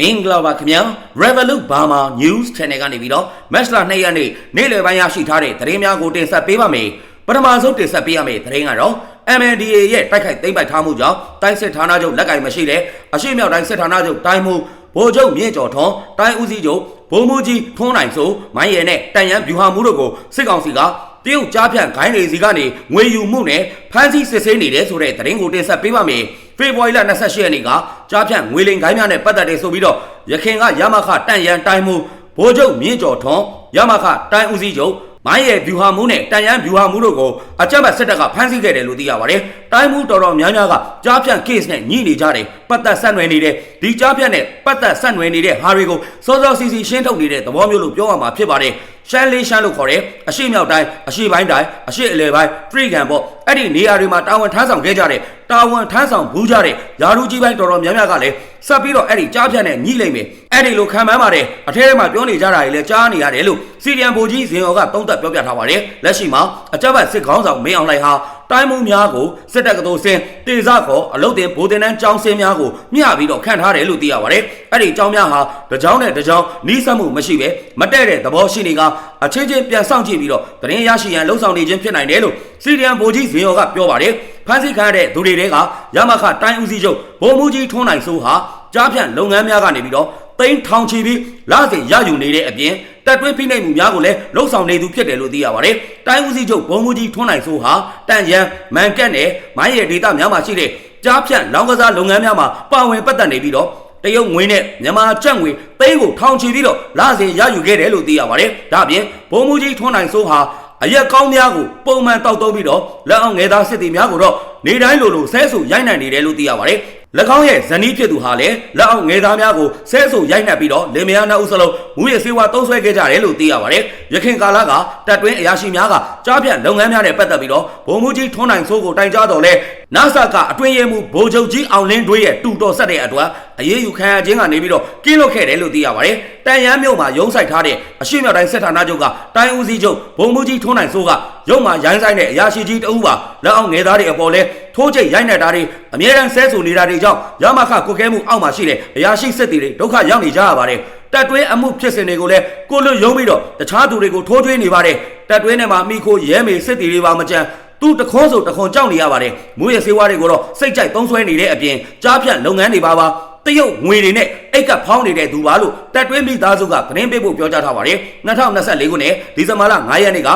မင်္ဂလာပါခင်ဗျာ Revolut Burma News Channel ကနေပြီးတော့ Match လ2ရက်နေ့နေ့လယ်ပိုင်းရရှိထားတဲ့သတင်းများကိုတင်ဆက်ပေးပါမယ်ပထမဆုံးတင်ဆက်ပေးရမယ့်သတင်းကတော့ MNDAA ရဲ့တိုက်ခိုက်သိမ်းပိုက်ထားမှုကြောင့်တိုင်းစစ်ဌာနချုပ်လက်ကင်မရှိတဲ့အရှိမြောက်တိုင်းစစ်ဌာနချုပ်တိုင်းမှုဗိုလ်ချုပ်မြင့်ကျော်ထွန်းတိုင်းဦးစီးချုပ်ဗိုလ်မှူးကြီးထွန်းနိုင်ဆိုမိုင်းရဲနဲ့တန်ရန်ဗျူဟာမှုတို့ကိုစစ်ကောင်စီကတရုတ်ကြားဖြန့်ဂိုင်းတွေစီကနေငွေယူမှုနဲ့ဖမ်းဆီးစစ်ဆေးနေတယ်ဆိုတဲ့သတင်းကိုတင်ဆက်ပေးပါမယ် ဖေဖော်ဝါရီလ28ရက်နေ့ကကြားဖြန့်ငွေလိမ်ဂိုင်းများနဲ့ပတ်သက်တယ်ဆိုပြီးတော့ရခင်ကရမခတန်ရန်တိုင်းမှုဗိုလ်ချုပ်မြင့်ကျော်ထွန်းရမခတိုင်းဦးစီးချုပ် မိုင်းရဲဗျူဟာမှုနဲ့တန်ရန်ဗျူဟာမှုတို့ကိုအကြမ်းဖက်စစ်တပ်ကဖမ်းဆီးခဲ့တယ်လို့သိရပါတယ်။တိုင်းမှုတော်တော်များများကကြားဖြန့် case နဲ့ညှိနေကြတယ်။ပတ်သက်ဆက်နွယ်နေတဲ့ဒီကြားဖြန့်နဲ့ပတ်သက်ဆက်နွယ်နေတဲ့ဟာတွေကိုစောစောစီစီရှင်းထုတ်နေတဲ့သဘောမျိုးလို့ပြောရမှာဖြစ်ပါတယ်။ရှမ်းလေးရှမ်းလို့ခေါ်တဲ့အရှိမြောက်တိုင်းအရှိပိုင်းတိုင်းအရှိအလယ်ပိုင်းဖရီကန်ပေါ့အဲ့ဒီနေရာတွေမှာတာဝန်ထမ်းဆောင်ခဲ့ကြတဲ့တာဝန်ထမ်းဆောင်ဘူးကြတဲ့ယာရုကြီးပိုင်းတော်တော်များများကလည်း ဆက်ပြီးတော့အဲ့ဒီကြားဖြန့်နဲ့ညှိလိုက်မယ်အဲ့ဒီလိုခံမှန်းပါတယ်အထဲထဲမှာပြောနေကြတာတွေလည်းကြားနေရတယ်လို့စီရီယံဘူကြီးဇင်ရောကသုံးသပ်ပြောပြထားပါတယ်လက်ရှိမှာအကြမ်းဖက်စစ်ခေါင်းဆောင်မင်းအောင်လှိုင်ဟာတိုင်းမှုများကိုစစ်တပ်ကတော်စင်တေဇခေါ်အလုတ်တင်ဗိုလ်တင်တန်းကျောင်းစင်များကိုမျှပြီးတော့ခန့်ထားတယ်လို့သိရပါတယ်အဲ့ဒီကျောင်းများဟာတကြောင်းနဲ့တကြောင်းနီးစပ်မှုမရှိပဲမတည့်တဲ့သဘောရှိနေကအချင်းချင်းပြန်ဆောင်ကြည့်ပြီးတော့တရင်ရရှိရန်လှုံ့ဆော်နေခြင်းဖြစ်နိုင်တယ်လို့စီရီယံဘူကြီးဇင်ရောကပြောပါတယ် ဖမ်းဆီးခံရတဲ့သူတွေတဲကရမခတိုင်းဦးစီးချုပ်ဗိုလ်မှူးကြီးထွန်းနိုင်စိုးဟာကြားဖြန့်လုပ်ငန်းများကနေပြီးတော့တိန်းထောင်ချီပြီးလစဉ်ရယူနေတဲ့အပြင်တက်တွင်းဖိနှိပ်မှုများကိုလည်းလှုံ့ဆော်နေသူဖြစ်တယ်လို့သိရပါတယ်။တိုင်းဦးစီးချုပ်ဘုံမူကြီးထွန်းနိုင်စိုးဟာတန်ရန်မန်ကက်နဲ့မိုင်းရဲဒေတာများမှာရှိတဲ့ကြားဖြန့်လောင်းကစားလုပ်ငန်းများမှာပါဝင်ပတ်သက်နေပြီးတော့တရုတ်ငွေနဲ့မြန်မာကျပ်ငွေသိန်းကိုထောင်ချီပြီးတော့လစဉ်ရယူခဲ့တယ်လို့သိရပါတယ်။ဒါ့အပြင်ဘုံမူကြီးထွန်းနိုင်စိုးဟာ အရက်ကောင်းများကိုပုံမှန်တောက်သုံးပြီးတော့လက်အောင်ငယ်သားစစ်သည်များကိုတော့နေတိုင်းလိုလိုဆဲဆူရိုက်နှံနေတယ်လို့သိရပါတယ်။၎င်းရဲ့ဇနီးဖြစ်သူဟာလည်းလက်အောင်ငယ်သားများကိုဆဲဆူရိုက်နှံပြီးတော့လင်မယားနှစ်ဦးစလုံးမူရစေဝါတုံးဆွဲခဲ့ကြတယ်လို့သိရပါတယ်။ရခင်ကာလကတပ်တွင်းအရာရှိများကကြားဖြတ်လုပ်ငန်းများနဲ့ပတ်သက်ပြီးတော့ဗိုလ်မှူးကြီးထွန်းနိုင်စိုးကိုတိုင်ကြားတော်လဲနာဆာကအတွင်းရဲမှုဗိုလ်ချုပ်ကြီးအောင်လင်းတွေးရဲ့တူတော်ဆက်တဲ့အတွက်အရေးယူခံရခြင်းကနေပြီးတော့ကင်းလွတ်ခဲ့တယ်လို့သိရပါတယ်။တန်ရန်မြို့မှာရုံးဆိုင်ထားတဲ့အရှိမြောက်တိုင်းစစ်ဌာနချုပ်ကတိုင်းဦးစီးချုပ်ဗိုလ်မှူးကြီးထွန်းနိုင်စိုးကရုံးမှာရိုင်းဆိုင်တဲ့အရာရှိကြီးတဦးပါလက်အောင်ငယ်သားတွေအပေါ်လဲထိုးချိတ်ရိုက်နေတာတွေအမြဲတမ်းဆဲဆူနေတာတွေကြောင့်ရမခကုတ်ကဲမှုအောက်မှာရှိတဲ့အရာရှိစစ်တီတွေဒုက္ခရောက်နေကြရပါတယ်တက်တွင်းအမှုဖြစ်စဉ်တွေကိုလည်းကိုလွတ်ရုံးပြီးတော့တခြားသူတွေကိုထိုးထွင်းနေပါတယ်တက်တွင်းထဲမှာမိခိုရဲမေစစ်တီတွေပါမကြမ်းသူတခွန်းဆိုတခွန်းကြောက်နေရပါတယ်မူရစေဝါတွေကိုတော့စိတ်ကြိုက်သုံးဆွဲနေတဲ့အပြင်ကြားဖြတ်လုပ်ငန်းတွေပါပါ တရုတ်ငွေတွေနဲ့အိတ်ကဖောင်းနေတဲ့သူပါလို့တက်တွင်းမိသားစုကသတင်းပေးဖို့ပြောကြားထားပါတယ်2024ခုနှစ်ဒီဇင်ဘာလ9ရက်နေ့က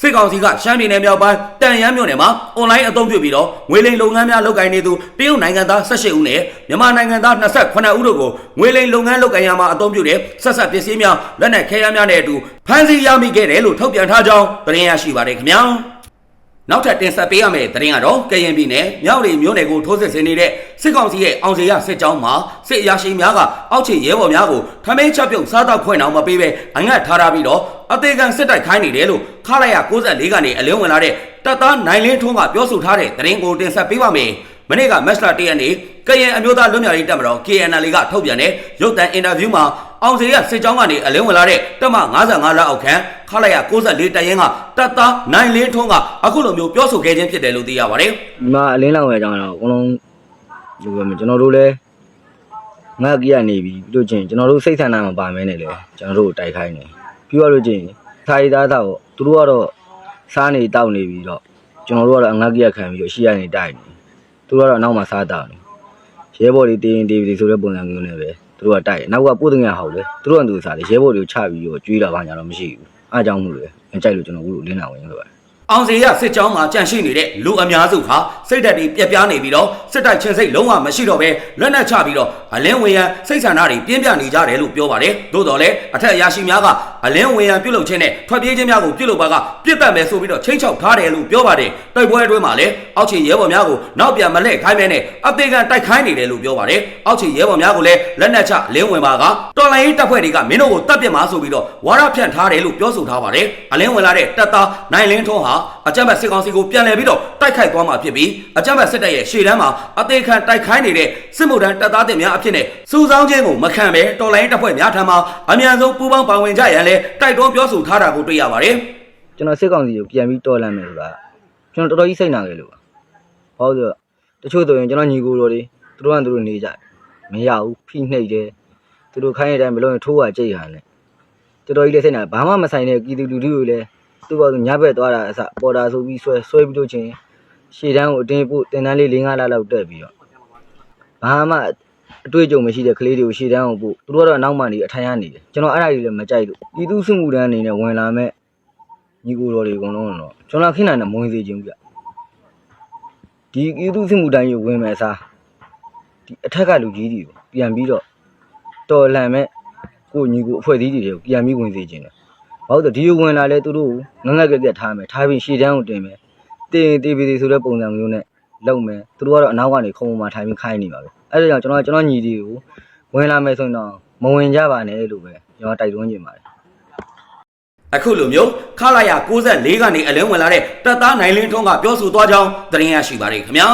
စစ်ကောင်စီကရှမ်းပြည်နယ်မြောက်ပိုင်းတန်ရမ်းမြို့နယ်မှာအွန်လိုင်းအသုံးပြုပြီးတော့ငွေလိမ်လုပ်ငန်းများလုပ်ကိုင်နေသူတရုတ်နိုင်ငံသား18ဦးနဲ့မြန်မာနိုင်ငံသား28ဦးတို့ကိုငွေလိမ်လုပ်ငန်းလုပ်ကိုင်ရမှာအသုံးပြုတဲ့ဆက်ဆက်ပစ္စည်းများလက်နက်ခဲယမ်းများနဲ့အတူဖမ်းဆီးရမိခဲ့တယ်လို့ထုတ်ပြန်ထားကြောင်းသတင်းရရှိပါတယ်ခင်ဗျာ နောက်ထပ်တင်ဆက်ပေးရမယ့်သတင်းကတော့ကရင်ပြည်နယ်မြောက်ရီမြို့နယ်ကိုထိုးစစ်ဆင်နေတဲ့စစ်ကောင်စီရဲ့အောင်စီရစစ်ကြောင်းမှာစစ်အရာရှိများကအောက်ခြေရဲဘော်များကိုထမင်းချက်ပြုတ်စားတော့ခွင့်အောင်မပေးဘဲအငတ်ထားထားပြီးတော့အသေးခံစစ်တိုက်ခိုင်းနေတယ်လို့ခလာရ94ကနေအလင်းဝင်လာတဲ့တပ်သားနိုင်လင်းထွန်းကပြောဆိုထားတဲ့သတင်းကိုတင်ဆက်ပေးပါမယ်။မနေ့ကမက်စလာတရက်နေ့ကရင်အမျိုးသားလွတ်မြောက်ရေးတပ်မတော် KNL ကထုတ်ပြန်တဲ့ရုပ်သံအင်တာဗျူးမှာ အောင်စီရစစ်ကြောင်းကနေအလင်းဝင်လာတဲ့တပ်မ55လက်အောက်ခံခလာရ94တရင်ကတပ်သားနိုင်လင်းထွန်းကအခုလိုမျိုးပြောဆိုခဲ့ခြင်းဖြစ်တယ်လို့သိရပါတယ်။ဒီမှာအလင်းလောင်ရဲ့အကြောင်းကတော့အကုန်လုံးဒီလိုပဲကျွန်တော်တို့လည်းငါကြီးကနေပြီးပြီးလို့ချင်းကျွန်တော်တို့စိတ်ဆန္ဒမပါမဲနဲ့လေကျွန်တော်တို့ကိုတိုက်ခိုင်းနေပြီးတော့လို့ချင်းသာရီသားသားပေါ့သူတို့ကတော့စားနေတောက်နေပြီးတော့ကျွန်တော်တို့ကတော့ငါကြီးခံပြီးတော့ရှေ့ရနေတိုက်နေသူတို့ကတော့အနောက်မှာစားတောက်နေရဲဘော်တွေတင်းတင်းတင်းဆိုတဲ့ပုံစံမျိုးနဲ့ပဲ သူတို့ကတိုက်နောက်ကပို့တဲ့ငါဟောက်လေသူတို့ကသူစားတယ်ရဲဘော်တွေကိုချပြီးတော့ကျွေးတာဘာညာတော့မရှိဘူးအားကြောင့်မို့လို့လေကြိုက်လို့ကျွန်တော်တို့လင်းလာဝင်လို့ပဲအောင်စီရစစ်ကြောင်းမှာကြန့်ရှိနေတဲ့လူအများစုဟာစိတ်ဓာတ်တွေပြက်ပြားနေပြီးတော့စစ်တိုက်ချင်းစိတ်လုံးဝမရှိတော့ပဲလက်နက်ချပြီးတော့ အလင်းဝင်ရန်စိတ်ဆန္ဒတွေပြင်းပြနေကြတယ်လို့ပြောပါတယ်။သို့တော်လည်းအထက်အရာရှိများကအလင်းဝင်ရန်ပြုတ်လုခြင်းနဲ့ထွက်ပြေးခြင်းများကိုပြုတ်လုပါကပြစ်တတ်မယ်ဆိုပြီးတော့ချင်းချောက်ထားတယ်လို့ပြောပါတယ်။တိုက်ပွဲအတွင်းမှာလည်းအောက်ခြေရဲဘော်များကိုနောက်ပြန်မလှည့်ခိုင်းမဲနဲ့အသေးခံတိုက်ခိုင်းနေတယ်လို့ပြောပါတယ်။အောက်ခြေရဲဘော်များကိုလည်းလက်နက်ချလင်းဝင်ပါကတော်လိုင်းရေးတပ်ဖွဲ့တွေကမင်းတို့ကိုတပ်ပြစ်မှာဆိုပြီးတော့ဝါရဖြန့်ထားတယ်လို့ပြောဆိုထားပါတယ်။အလင်းဝင်လာတဲ့တပ်သားနိုင်လင်းထွန်းဟာအကြမ်းဖက်စစ်ကောင်စီကိုပြန်လည်ပြီးတော့တိုက်ခိုက်သွားမှာဖြစ်ပြီးအကြမ်းဖက်စစ်တပ်ရဲ့ရှေ့တန်းမှာအသေးခံတိုက်ခိုင်းနေတဲ့စစ်မှုထမ်းတပ်သားတင်များအဖြစ်နဲ့စူဆောင်းခြင်းကိုမခံဘဲတော်လိုင်းတပ်ဖွဲ့များထံမှာအမြန်ဆုံးပူးပေါင်းပါဝင်ကြရန်လဲတိုက်တွန်းပြောဆိုထားတာကိုတွေ့ရပါတယ်ကျွန်တော်စစ်ကောင်စီကိုပြန်ပြီးတော်လန့်မယ်ဆိုတာကျွန်တော်တော်တော်ကြီးစိတ်နာခဲ့လို့ပါ။ဟုတ်ဆိုတချို့ဆိုရင်ကျွန်တော်ညီကိုတော်တွေသူတို့ကသူတို့နေကြတယ်မရဘူးဖိနှိပ်တယ်သူတို့ခိုင်းတဲ့အတိုင်းမလုပ်ရင်ထိုးရကြိတ်ဟာနဲ့တော်တော်ကြီးလက်စိတ်နာဘာမှမဆိုင်တဲ့ပြည်သူလူထုကိုလည်းသူ့ဘာသူညဘက်သွားတာအစပေါ်တာဆိုပြီးဆွဲဆွဲပြီးလို့ချင်းရှေ့တန်းကိုအတင်းပို့တင်တန်းလေး၄၅လလောက်တက်ပြီးတော့ဘာမှ အတွေ့အကြုံမရှိတဲ့ကလေးတွေကိုရှေ့တန်းကိုပို့သူတို့ကတော့အနောက်မှနေအထိုင်ရနေတယ်ကျွန်တော်အဲ့ဒါကြီးလည်းမကြိုက်လို့ပြည်သူစစ်မှုတန်းအနေနဲ့ဝင်လာမဲ့ညီကိုတော်တွေအကုန်လုံးတော့ကျွန်တော်ခိနိုင်နဲ့မဝင်စေချင်ဘူးဗျဒီပြည်သူစစ်မှုတန်းကြီးဝင်မဲ့အစားဒီအထက်ကလူကြီးတွေကိုပြန်ပြီးတော့တော်လန်မဲ့ကိုညီကိုအဖွဲ့အစည်းတွေကိုပြန်ပြီးဝင်စေချင်တယ်ဘာလို့လဲဒီကိုဝင်လာလဲသူတို့ငငက်ကက်ကက်ထားမယ်ထားပြီးရှေ့တန်းကိုတင်မယ်တင်တေးပြီးဆိုတဲ့ပုံစံမျိုးနဲ့လုပ်မယ်သူတို့ကတော့အနောက်ကနေခုံပေါ်မှာထိုင်ပြီးခိုင်းနေပါပဲ အဲ့ဒါကြောင့်ကျွန်တော်ကျွန်တော်ညီတွေကိုဝင်လာမယ်ဆိုရင်တော့မဝင်ကြပါနဲ့လို့ပဲကျွန်တော်တိုက်တွန်းချင်ပါတယ်အခုလိုမျိုးခလာရ64ကနေအလင်းဝင်လာတဲ့တပ်သားနိုင်လင်းထွန်းကပြောဆိုသွားကြောင်းသတင်းရရှိပါတယ်ခင်ဗျာ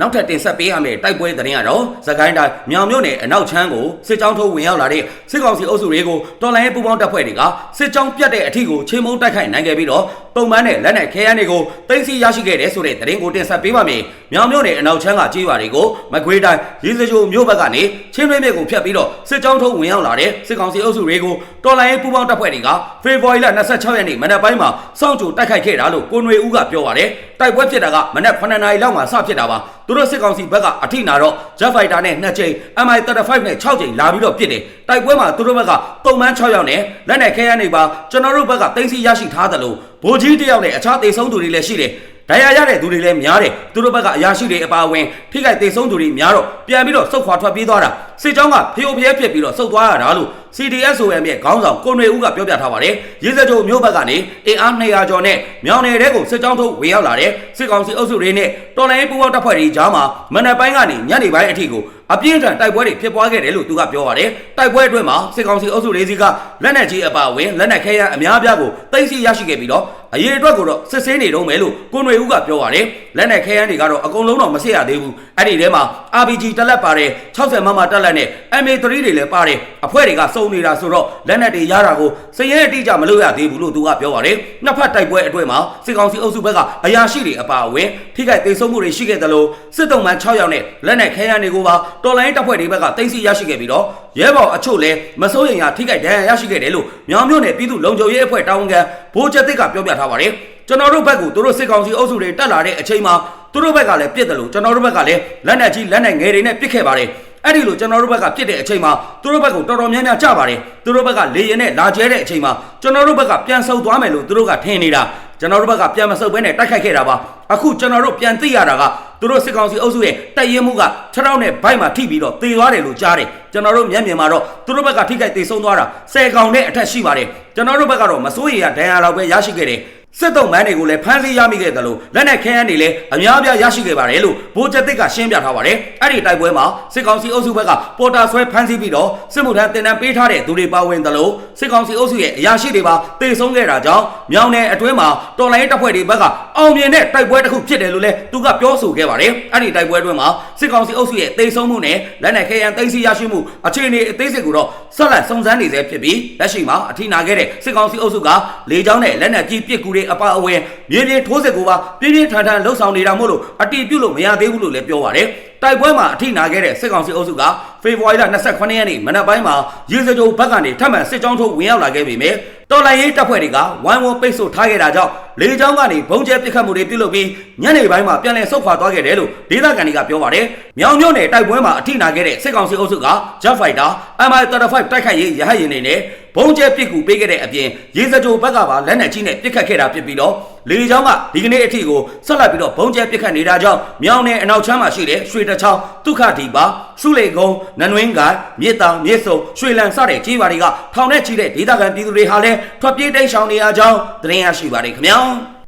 နောက်ထပ်တင်ဆက်ပေးရမယ့်တိုက်ပွဲသတင်းကတော့သခိုင်းတိုင်းမြောင်မြို့နယ်အနောက်ချမ်းကိုစစ်ကြောင်းထိုးဝင်ရောက်လာတဲ့စစ်ကောင်စီအုပ်စုတွေကိုတော်လိုင်းရေးပူးပေါင်းတပ်ဖွဲ့တွေကစစ်ကြောင်းပြတ်တဲ့အထီကိုချင်းမုံတိုက်ခိုက်နိုင်ခဲ့ပြီးတော့ပုံမှန်နဲ့လက်နက်ခဲယမ်းတွေကိုတင်စီရရှိခဲ့တဲ့ဆိုတဲ့သတင်းကိုတင်ဆက်ပေးပါမယ်။မြောင်မြို့နယ်အနောက်ချမ်းကကြေးရွာတွေကိုမကွေးတိုင်းရည်စကြိုမြို့ဘက်ကနေချင်းတွင်းမြစ်ကိုဖျက်ပြီးတော့စစ်ကြောင်းထိုးဝင်ရောက်လာတဲ့စစ်ကောင်စီအုပ်စုတွေကိုတော်လိုင်းရေးပူးပေါင်းတပ်ဖွဲ့တွေကဖေဖော်ဝါရီလ26ရက်နေ့မနက်ပိုင်းမှာစောင့်ကြိုတိုက်ခိုက်ခဲ့တာလို့ကိုနွေဦးကပြောပါတယ်။တိုက်ပွဲဖြစ်တာကမနက်9နာရီလောက်မှာစဖြစ်တာပါ။သူတို့စစ်ကောင်စီဘက်ကအထိနာတော့ Jet Fighter နဲ့2ကြိမ် MI35 နဲ့6ကြိမ်လာပြီးတော့ပြစ်တယ်။တိုက်ပွဲမှာသူတို့ဘက်ကတုံမှန်း6ယောက်နဲ့လက်နက်ခဲယမ်းတွေပါကျွန်တော်တို့ဘက်ကတင်စီရရှိထားတယ်လို့ဗိုလ်ကြီးတယောက်နဲ့အခြားတေဆုံးသူတွေလည်းရှိတယ်။ဒဏ်ရာရတဲ့သူတွေလည်းများတယ်သူတို့ဘက်ကအရာရှိတွေအပါအဝင်ထိခိုက်ဒေဆုံးသူတွေများတော့ပြန်ပြီးတော့စုတ်ခွာထွက်ပြေးသွားတာစစ်ကြောင်းကဖျို့ဖျဲဖြစ်ပြီးတော့စုတ်သွားရတာလို့ CDSOM ရဲ့ခေါင်းဆောင်ကိုနွေဦးကပြောပြထားပါတယ်ရင်းစကြိုမြို့ဘက်ကနေအင်အား200ကျော်နဲ့မြောင်နယ်တဲကိုစစ်ကြောင်းထုတ်ဝင်ရောက်လာတဲ့စစ်ကောင်စီအုပ်စုတွေနဲ့တော်လိုင်းပူပေါင်းတပ်ဖွဲ့တွေကြားမှာမနက်ပိုင်းကနေညနေပိုင်းအထိကိုအပြင်းထန်တိုက်ပွဲတွေဖြစ်ပွားခဲ့တယ်လို့သူကပြောပါတယ်တိုက်ပွဲအတွင်းမှာစစ်ကောင်စီအုပ်စုတွေစီကလက်နက်ကြီးအပါအဝင်လက်နက်ခဲယမ်းအများအပြားကိုတင်စီရရှိခဲ့ပြီးတော့ အရေးအတွက်ကိုတော့စစ်ဆေးနေတော့မယ်လို့ကိုနွေဦးကပြောပါတယ်လက်နက်ခဲယမ်းတွေကတော့အကုန်လုံးတော့မစစ်ရသေးဘူးအဲ့ဒီထဲမှာ RPG တက်လက်ပါတယ်60မမတက်လက်နဲ့ MA3 တွေလည်းပါတယ်အဖွဲ့တွေကစုံနေတာဆိုတော့လက်နက်တွေရတာကိုစည်ရဲအတိအကျမလုပ်ရသေးဘူးလို့သူကပြောပါတယ်နှစ်ဖက်တိုက်ပွဲအတွင်းမှာစစ်ကောင်စီအုပ်စုဘက်ကအရာရှိတွေအပါအဝင်ထိခိုက်ဒေဆုံးမှုတွေရှိခဲ့တယ်လို့စစ်တုံးမှန်6ယောက်နဲ့လက်နက်ခဲယမ်းတွေကိုပါတော်လိုင်းတပ်ဖွဲ့တွေဘက်ကတင်စီရရှိခဲ့ပြီးတော့ ရဲဘော်အချို့လည်းမစိုးရိမ်ရထိခိုက်ဒဏ်ရာရရှိခဲ့တယ်လို့မြောင်မြို့နယ်ပြည်သူ့လုံခြုံရေးအဖွဲ့တာဝန်ခံဗိုလ်ချက်သစ်ကပြောပြထားပါတယ်ကျွန်တော်တို့ဘက်ကသူတို့စစ်ကောင်စီအုပ်စုတွေတက်လာတဲ့အချိန်မှာသူတို့ဘက်ကလည်းပြစ်တယ်လို့ကျွန်တော်တို့ဘက်ကလည်းလက်နက်ကြီးလက်နက်ငယ်တွေနဲ့ပြစ်ခဲ့ပါတယ်အဲ့ဒီလိုကျွန်တော်တို့ဘက်ကပြစ်တဲ့အချိန်မှာသူတို့ဘက်ကတော်တော်များများကြပါတယ်သူတို့ဘက်ကလေရင်နဲ့လာကျဲတဲ့အချိန်မှာကျွန်တော်တို့ဘက်ကပြန်ဆုပ်သွားမယ်လို့သူတို့ကထင်နေတာကျွန်တော်တို့ဘက်ကပြန်မဆုပ်ဘဲနဲ့တိုက်ခိုက်ခဲ့တာပါအခုကျွန်တော်တို့ပြန်သိရတာကသူတို့စစ်ကောင်စီအုပ်စုရဲ့တိုက်ရင်မှုကခြေထောက်နဲ့ဘိုက်မှာထိပြီးတော့တေသွားတယ်လို့ကြားတယ် ကျွန်တော်တို့မျက်မြင်မှာတော့သူတို့ဘက်ကထိခိုက်တေဆုံးသွားတာဆယ်ကောင်နဲ့အထက်ရှိပါတယ်ကျွန်တော်တို့ဘက်ကတော့မစိုးရိမ်ရဒဏ်ရာလောက်ပဲရရှိခဲ့တယ် စစ်တုံးမန်းတွေကိုလည်းဖမ်းဆီးရမိခဲ့တယ်လို့လက်နက်ခဲယမ်းတွေလည်းအများအပြားရရှိခဲ့ပါတယ်လို့ဗိုလ်ချက်တစ်ကရှင်းပြထားပါတယ်အဲ့ဒီတိုက်ပွဲမှာစစ်ကောင်စီအုပ်စုဘက်ကပေါ်တာဆွဲဖမ်းဆီးပြီးတော့စစ်မှုထမ်းတင်တန်းပေးထားတဲ့သူတွေပါဝင်တယ်လို့စစ်ကောင်စီအုပ်စုရဲ့အရာရှိတွေပါတေဆုံးခဲ့တာကြောင့်မြောင်နယ်အတွင်းမှာတော်လိုင်းတပ်ဖွဲ့တွေဘက်ကအောင်မြင်တဲ့တိုက်ပွဲတစ်ခုဖြစ်တယ်လို့လည်းသူကပြောဆိုခဲ့ပါတယ်အဲ့ဒီတိုက်ပွဲအတွင်းမှာစစ်ကောင်စီအုပ်စုရဲ့တေဆုံးမှုနဲ့လက်နက်ခဲယမ်းသိမ်းဆည်းရရှိမှုအခြေအနေအသေးစိတ်ကိုတော့ဆက်လက်စုံစမ်းနေဆဲဖြစ်ပြီးလက်ရှိမှာအထိနာခဲ့တဲ့စစ်ကောင်စီအုပ်စုကလေကြောင်းနဲ့လက်နက်ကြီးပစ်ကူတွေအပါအဝင်မြေပြင်ထိုးစစ်ကိုပါပြင်းပြင်းထန်ထန်လှုပ်ဆောင်နေတာမို့လို့အတီးပြုတ်လို့မရသေးဘူးလို့လည်းပြောပါတယ်တိုက်ပွဲမှာအထိနာခဲ့တဲ့စစ်ကောင်စီအုပ်စုကဖေဖော်ဝါရီလ28ရက်နေ့မနက်ပိုင်းမှာရေစကြိုဘက်ကနေထပ်မံစစ်ကြောင်းထုတ်ဝင်ရောက်လာခဲ့ပေမယ့်တော်လိုင်းရေးတပ်ဖွဲ့တွေကဝိုင်းဝန်းပိတ်ဆို့ထားခဲ့တာကြောင့်လေကြောင်းကနေဘုံကျဲပစ်ခတ်မှုတွေပြုလုပ်ပြီးညနေပိုင်းမှာပြန်လည်ဆုတ်ခွာသွားခဲ့တယ်လို့ဒေသခံတွေကပြောပါတယ်။မြောင်မြို့နယ်တိုက်ပွဲမှာအထိနာခဲ့တဲ့စစ်ကောင်စီအုပ်စုက Jet Fighter MI35 တိုက်ခိုက်ရေးရဟတ်ယာဉ်တွေနဲ့ ဘုံကျဲပစ်ကူပေးခဲ့တဲ့အပြင်ရေစကြိုဘက်ကပါလက်နက်ကြီးနဲ့ပစ်ခတ်ခဲ့တာဖြစ်ပြီးတော့လေကြောင်းကဒီကနေ့အထိကိုဆက်လက်ပြီးတော့ဘုံကျဲပစ်ခတ်နေတာကြောင့်မြောင်နယ်အနောက်ချမ်းမှာရှိတဲ့ရွှေတချောင်းဒုက္ခဒီပါစုလေကုန်းနနွင်းကမြစ်တောင်မြစ်စုံရွှေလန်စတဲ့ကြီးပါတွေကထောင်နဲ့ချီတဲ့ဒေသခံပြည်သူတွေဟာလည်းထွက်ပြေးတိမ်းရှောင်နေရကြောင်းသတင်းရရှိပါတယ်ခင်ဗျာ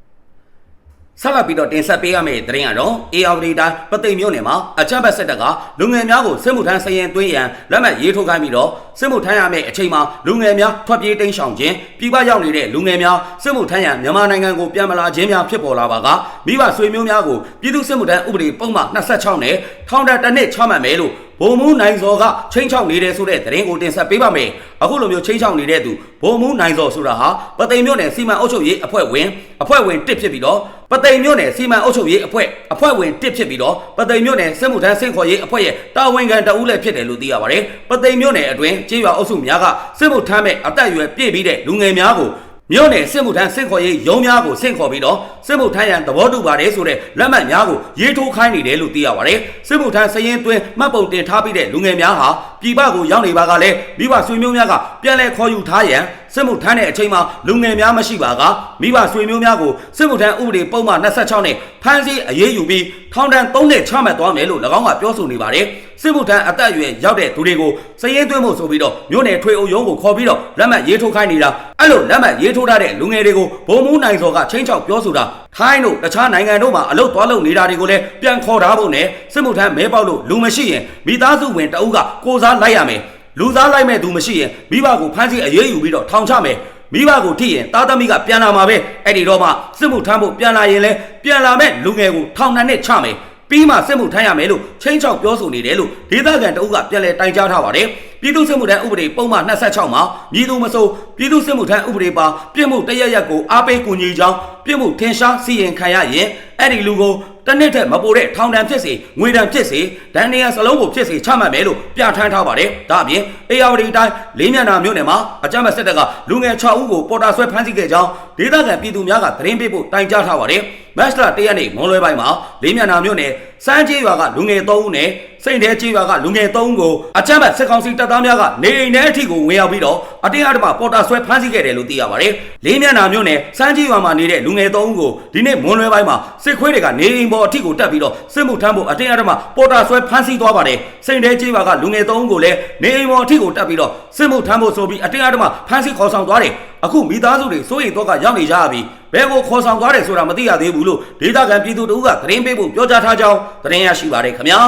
ဆက်လက်ပြီးတော့တင်ဆက်ပေးရမယ့်သတင်းကတော့ AR တိုင်းပသိမ်မြို့နယ်မှာအချမ်းဘတ်စစ်တပ်ကလူငယ်များကိုစစ်မှုထမ်းစရင်သွင်းရန်လက်မှတ်ရေးထိုးခိုင်းပြီးတော့စစ်မှုထမ်းရမယ့်အချိန်မှာလူငယ်များထွက်ပြေးတိမ်းရှောင်ခြင်းပြည်ပရောက်နေတဲ့လူငယ်များစစ်မှုထမ်းရန်မြန်မာနိုင်ငံကိုပြန်မလာခြင်းများဖြစ်ပေါ်လာပါကမိဘဆွေမျိုးများကိုပြည်သူစစ်မှုထမ်းဥပဒေပုံမှန်26နဲ့ထောင်ဒဏ်တစ်နှစ်ချမှတ်မယ်လို့ဘုံမူးနိုင်စော်ကချင်းချောက်နေတယ်ဆိုတဲ့သတင်းကိုတင်ဆက်ပေးပါမယ်အခုလိုမျိုးချင်းချောက်နေတဲ့သူဘုံမူးနိုင်စော်ဆိုတာဟာပသိမ်မြို့နယ်စီမံအုပ်ချုပ်ရေးအဖွဲ့ဝင်အဖွဲ့ဝင်တစ်ဖြစ်ပြီးတော့ ပသိမ်မြို့နယ်စီမံအုပ်ချုပ်ရေးအဖွဲ့အဖွဲ့ဝင်တစ်ဖြစ်ပြီးတော့ပသိမ်မြို့နယ်စစ်မှုထမ်းဆင့်ခေါ်ရေးအဖွဲ့ရဲ့တာဝန်ခံတအူးလည်းဖြစ်တယ်လို့သိရပါတယ်ပသိမ်မြို့နယ်အတွင်းကြေးရွာအုပ်စုများကစစ်မှုထမ်းမဲ့အသက်အရွယ်ပြည့်ပြီးတဲ့လူငယ်များကို မြို့နယ်စစ်မှုထမ်းဆင့်ခေါ်ရေးရုံးများကိုဆင့်ခေါ်ပြီးတော့စစ်မှုထမ်းရန်သဘောတူပါတယ်ဆိုတဲ့လက်မှတ်များကိုရေးထိုးခိုင်းနေတယ်လို့သိရပါတယ်စစ်မှုထမ်းစရင်သွင်းမှတ်ပုံတင်ထားပြီးတဲ့လူငယ်များဟာပြည်ပကိုရောက်နေပါကလည်းမိဘဆွေမျိုးများကပြန်လည်ခေါ်ယူထားရန်စစ်မှုထမ်းတဲ့အချိန်မှာလူငယ်များမရှိပါကမိဘဆွေမျိုးများကိုစစ်မှုထမ်းဥပဒေပုံမှန်26နဲ့ဖမ်းဆီးအရေးယူပြီးထောင်ဒဏ်3နှစ်ချမှတ်သွားမယ်လို့၎င်းကပြောဆိုနေပါတယ် စစ်မှုထမ်းအသက်အရွယ်ရောက်တဲ့သူတွေကိုစရင်သွင်းဖို့ဆိုပြီးတော့မြို့နယ်ထွေအုပ်ရုံးကိုခေါ်ပြီးတော့လက်မှတ်ရေးထိုးခိုင်းနေတာအဲ့လိုလက်မှတ်ရေးထိုးထားတဲ့လူငယ်တွေကိုဗိုလ်မှူးနိုင်စော်ကချင်းချောက်ပြောဆိုတာထိုင်းတို့တခြားနိုင်ငံတို့မှာအလုပ်သွားလုပ်နေတာတွေကိုလည်းပြန်ခေါ်ထားဖို့နဲ့စစ်မှုထမ်းမဲပေါက်လို့လူမရှိရင်မိသားစုဝင်တအုပ်ကကိုစားလိုက်ရမယ်လူသားလိုက်မဲ့သူမရှိရင်မိဘကိုဖမ်းဆီးအရေးယူပြီးတော့ထောင်ချမယ်မိဘကိုထိရင်သားသမီးကပြန်လာမှာပဲအဲ့ဒီတော့မှစစ်မှုထမ်းဖို့ပြန်လာရင်လည်းပြန်လာမဲ့လူငယ်ကိုထောင်နှစ်နှစ်ချမယ် ပြီးမှစစ်မှုထမ်းရမယ်လို့ချင်းချောက်ပြောဆိုနေတယ်လို့ဒေသခံတအုပ်ကပြန်လည်တိုင်ကြားထားပါတယ်ပြည်သူ့စစ်မှုထမ်းဥပဒေပုံမှန်26မှာမြည်သူမဆိုပြည်သူ့စစ်မှုထမ်းဥပဒေပါပြစ်မှုတရရက်ကိုအားပေးကူညီကြောင်းပြစ်မှုထင်ရှားစီရင်ခံရရင်အဲ့ဒီလူကိုတစ်နှစ်ထက်မပိုတဲ့ထောင်ဒဏ်ဖြစ်စေငွေဒဏ်ဖြစ်စေဒဏ်နေရစလုံးကိုဖြစ်စေချမှတ်မယ်လို့ပြဋ္ဌာန်းထားပါတယ်ဒါအပြင်အေယာဝတီတိုင်းလေးမျက်နှာမြို့နယ်မှာအကြမ်းဖက်စစ်တပ်ကလူငယ်6ဦးကိုပေါ်တာဆွဲဖမ်းဆီးခဲ့ကြောင်းဒေသခံပြည်သူများကသတင်းပေးဖို့တိုင်ကြားထားပါတယ် မတ်လ၁ရက်နေ့မွန်လွဲပိုင်းမှာလေးမျက်နှာမြို့နယ်စမ်းကျေးရွာကလူငယ်3ဦးနဲ့စိန်တဲကျေးရွာကလူငယ်3ဦးကိုအကြမ်းဖက်စစ်ကောင်စီတပ်သားများကနေအိမ်ထဲအထိကိုဝင်ရောက်ပြီးတော့အတင်းအဓမ္မပေါ်တာဆွဲဖမ်းဆီးခဲ့တယ်လို့သိရပါတယ်လေးမျက်နှာမြို့နယ်စမ်းကျေးရွာမှာနေတဲ့လူငယ်3ဦးကိုဒီနေ့မွန်လွဲပိုင်းမှာစစ်ခွေးတွေကနေအိမ်ပေါ်အထိကိုတက်ပြီးတော့စစ်မှုထမ်းဖို့အတင်းအဓမ္မပေါ်တာဆွဲဖမ်းဆီးသွားပါတယ်စိန်တဲကျေးရွာကလူငယ်3ဦးကိုလည်းနေအိမ်ပေါ်အထိကိုတက်ပြီးတော့စစ်မှုထမ်းဖို့ဆိုပြီးအတင်းအဓမ္မဖမ်းဆီးခေါ်ဆောင်သွားတယ် အခုမိသားစုတွေစိုးရိမ်တော့ကရောက်နေကြပြီဘယ်ကိုခေါ်ဆောင်သွားတယ်ဆိုတာမသိရသေးဘူးလို့ဒေသခံပြည်သူတို့ကသတင်းပေးဖို့ပြောကြားထားကြောင်းသတင်းရရှိပါတယ်ခင်ဗျာ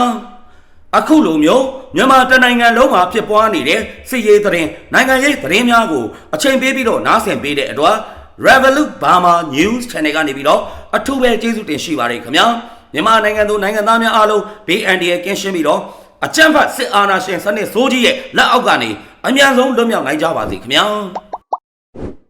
အခုလိုမျိုးမြန်မာတနိုင်ငံလုံးမှာဖြစ်ပွားနေတဲ့စစ်ရေးသတင်းနိုင်ငံရေးသတင်းများကိုအချိန်ပေးပြီးတော့နားဆင်ပေးတဲ့အတွက် Revolut Burma News Channel ကနေပြီးတော့အထူးပဲကျေးဇူးတင်ရှိပါတယ်ခင်ဗျာမြန်မာနိုင်ငံသူနိုင်ငံသားများအားလုံးဘေးအန္တရာယ်ကင်းရှင်းပြီးတော့အကြမ်းဖက်စစ်အာဏာရှင်စနစ်ဆိုးကြီးရဲ့လက်အောက်ကနေအမြန်ဆုံးလွတ်မြောက်နိုင်ကြပါစေခင်ဗျာ you.